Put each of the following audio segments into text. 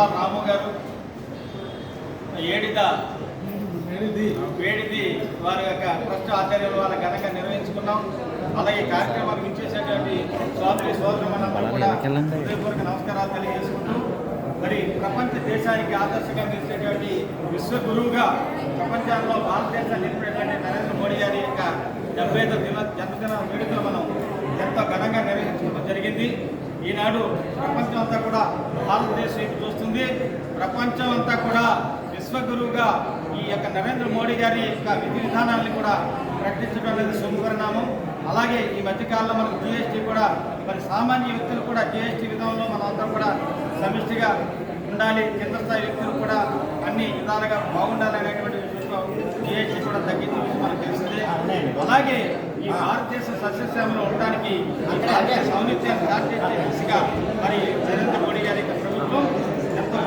వేణుగోపాల్ రాము గారు ఏడిద? వేడిది వారి యొక్క ట్రస్ట్ ఆధ్వర్యంలో వాళ్ళ ఘనంగా నిర్వహించుకున్నాం. అలాగే కార్యక్రమానికి ఇచ్చేసేటువంటి సోదరి సోదరులందరూ కూడా హృదయపూర్వక నమస్కారాలు తెలియజేసుకుంటూ మరి ప్రపంచ దేశానికి ఆదర్శంగా నిలిచేటువంటి విశ్వ గురువుగా ప్రపంచంలో భారతదేశాన్ని నిలిపినటువంటి నరేంద్ర మోడీ గారి యొక్క డెబ్బై ఐదు దిన జన్మదిన వేడుకలు మనం ఎంతో ఘనంగా నిర్వహించుకోవడం జరిగింది. ఈనాడు ప్రపంచం అంతా కూడా భారతదేశం వైపు చూస్తుంది. ప్రపంచం అంతా కూడా విశ్వగురువుగా ఈ యొక్క నరేంద్ర మోడీ గారి యొక్క విధి విధానాన్ని కూడా ప్రకటించడం అనేది శుభపరిణామం. అలాగే ఈ మధ్యకాలంలో మనకు జిఎస్టీ కూడా మరి సామాన్య వ్యక్తులు కూడా జిఎస్టీ విధానంలో మనం అందరం కూడా సమిష్టిగా ఉండాలి. కేంద్ర స్థాయి వ్యక్తులు కూడా అన్ని విధాలుగా బాగుండాలి అనేటువంటి విషయంలో జిఎస్టీ కూడా తగ్గించే విషయం మనకు తెలిసింది. అలాగే ఈ భారతదేశ సస్యశ్యామలో ఉండడానికి ఈ భారతదేశ ఔన్నత్యాన్ని దాటి దిశగా మరి నరేంద్ర మోడీ గారి ప్రభుత్వం ఎంతో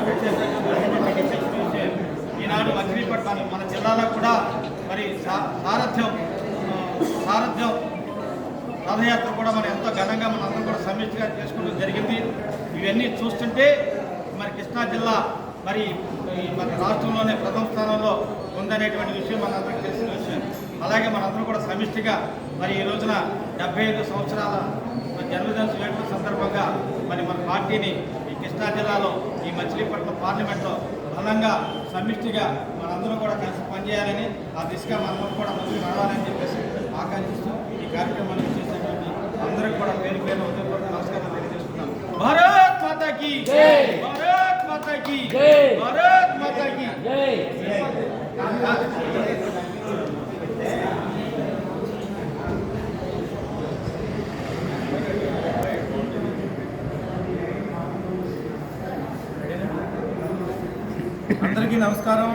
ఈనాడు మచిలీపట్నం మన జిల్లాలో కూడా మరి సారథ్యం సారథ్యం రథయాత్ర కూడా మనం ఎంతో ఘనంగా మనందరం కూడా సమిష్టిగా చేసుకోవడం జరిగింది. ఇవన్నీ చూస్తుంటే మరి కృష్ణా జిల్లా మరి ఈ మన రాష్ట్రంలోనే ప్రథమ స్థానంలో ఉందనేటువంటి విషయం మనందరికీ తెలిసిన విషయం. అలాగే మనందరం కూడా సమిష్టిగా మరి ఈ రోజున డెబ్బై ఐదు సంవత్సరాల జన్మదిన వేడుక సందర్భంగా మరి మన పార్టీని ఈ కృష్ణా జిల్లాలో ఈ మచిలీపట్నం పార్లమెంట్లో బలంగా సమిష్టిగా మనందరం కూడా కలిసి పనిచేయాలని ఆ దిశగా మనందరం కూడా ముందుకు నడవాలని చెప్పేసి ఆకాంక్షిస్తూ ఈ కార్యక్రమాన్ని చేసినటువంటి అందరికి కూడా పేరు పేరు హృదయపూర్వక నమస్కారం తెలియజేస్తున్నాం భారత్ మాతాకి భారత్ మాతాకి భారత్ మాతాకి అందరికీ నమస్కారం.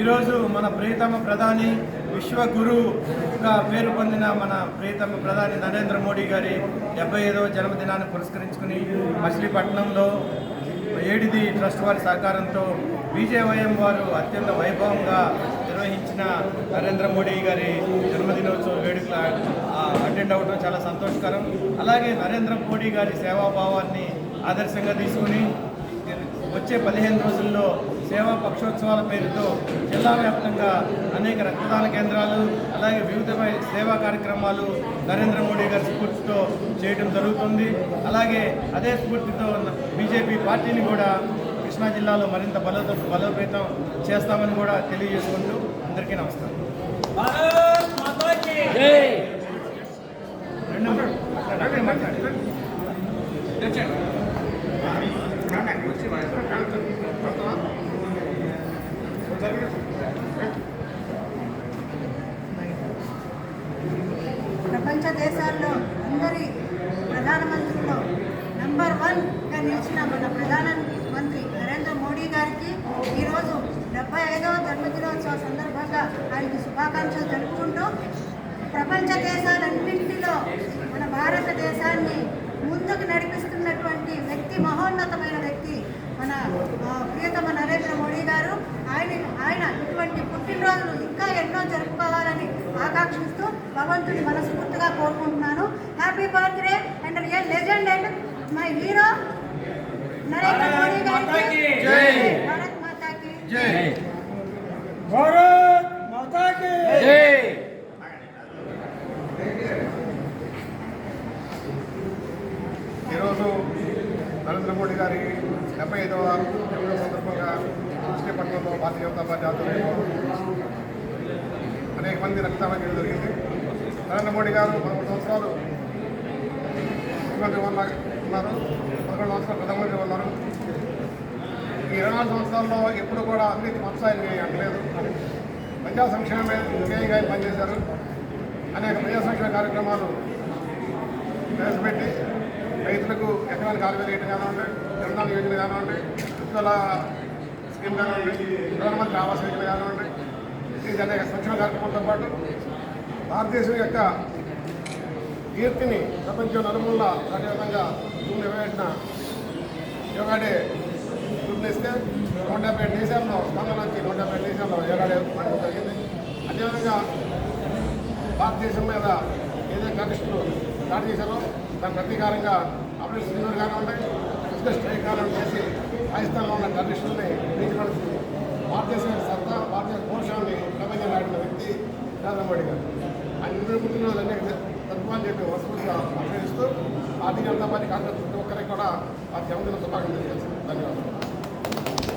ఈరోజు మన ప్రియతమ ప్రధాని విశ్వగురుగా పేరు పొందిన మన ప్రియతమ ప్రధాని నరేంద్ర మోడీ గారి డెబ్బై ఐదవ జన్మదినాన్ని పురస్కరించుకుని మచిలీపట్నంలో ఏడిది ట్రస్ట్ వారి సహకారంతో బీజేవైఎం వారు అత్యంత వైభవంగా నిర్వహించిన నరేంద్ర మోడీ గారి జన్మదినోత్సవ వేడుకల అటెండ్ అవ్వడం చాలా సంతోషకరం. అలాగే నరేంద్ర మోడీ గారి సేవాభావాన్ని ఆదర్శంగా తీసుకుని వచ్చే పదిహేను రోజుల్లో సేవా పక్షోత్సవాల పేరుతో జిల్లా వ్యాప్తంగా అనేక రక్తదాన కేంద్రాలు అలాగే వివిధమైన సేవా కార్యక్రమాలు నరేంద్ర మోడీ గారి స్ఫూర్తితో చేయడం జరుగుతుంది. అలాగే అదే స్ఫూర్తితో బీజేపీ పార్టీని కూడా కృష్ణా జిల్లాలో మరింత బలో బలోపేతం చేస్తామని కూడా తెలియజేసుకుంటూ అందరికీ నమస్కారం. ప్రపంచ దేశాల్లో అందరి ప్రధానమంత్రుల్లో నంబర్ వన్గా నిలిచిన మన ప్రధాన మంత్రి నరేంద్ర మోడీ గారికి ఈరోజు డెబ్బై ఐదవ జన్మదినోత్సవ సందర్భంగా ఆయనకి శుభాకాంక్షలు తెలుపుకుంటూ ప్రపంచ దేశాలన్నింటిలో మన భారతదేశాన్ని ముందుకు నడిపిస్తున్నటువంటి వ్యక్తి మహోన్నతమైన వ్యక్తి మన ప్రియతమ నరేంద్ర మోడీ గారు. ఆయన ఆయన ఇటువంటి పుట్టినరోజులు ఇంకా ఎన్నో జరుపుకోవాలని ఆకాంక్షిస్తూ భగవంతుని మనస్ఫూర్తిగా కోరుకుంటున్నాను. Happy birthday and real legend and my hero Narendra Modi గారికి భారత్ మాతాకి ఈరోజు నరేంద్ర మోడీ గారి డెబ్బై ఐదవ సందర్భంగా కృష్ణపట్నంలో భారతీయ జనతా పార్టీ ఆధ్వర్యంలో అనేక మంది రక్తదానం చేయడం జరిగింది. నరేంద్ర మోడీ గారు పదమూడు సంవత్సరాలు ముఖ్యమంత్రి ఉన్నారు. పదకొండు సంవత్సరాలు ప్రధానమంత్రి ఉన్నారు. ఈ ఇరవై నాలుగు సంవత్సరాల్లో ఎప్పుడు కూడా అవినీతి మత్సాయిని అనలేదు. ప్రజా సంక్షేమమే ధ్యేయంగా పనిచేశారు. అనేక ప్రజా సంక్షేమ కార్యక్రమాలు ప్రవేశపెట్టి రైతులకు ఎకరానికి ఆరు వేల వేయడం కానివ్వండి జనధన యోజన కానివ్వండి ఉజ్వల స్కీమ్ కానివ్వండి ప్రధానమంత్రి ఆవాస్ యోజన కానివ్వండి ఇది అనేక సంక్షేమ కార్యక్రమాలతో పాటు భారతదేశం యొక్క కీర్తిని ప్రపంచం నలుమూల అదేవిధంగా జూన్ ఇరవై ఒకటిన యోగా డే పిలుపునిస్తే నూట డెబ్బై ఏడు దేశాల్లో స్పందన నుంచి నూట డెబ్బై ఏడు దేశాల్లో యోగా డే జరిగింది అదేవిధంగా భారతదేశం మీద ఏదైతే కనిష్ఠులు దాడి చేశారో దాని ప్రతీకారంగా అభివృద్ధి సింధూరు కానివ్వండి ఫిజికల్ స్ట్రైక్ కానివ్వండి చేసి రాజస్థాన్లో ఉన్న టెర్రరిస్టుల్ని బీజపడుతూ భారతదేశం సత్తా భారతీయ పోషాన్ని ప్రపంచం వ్యక్తి నరేంద్రమోడీ గారు. అన్ని ముందు అనేక తత్వాన్ని చెప్పి వసూలుగా అభినందిస్తూ భారతీయ జనతా పార్టీ కాంగ్రెస్ ప్రతి ఒక్కరికి కూడా ఆ జన్మదిన శుభాకాంక్షలు తెలియజేస్తాను ధన్యవాదాలు.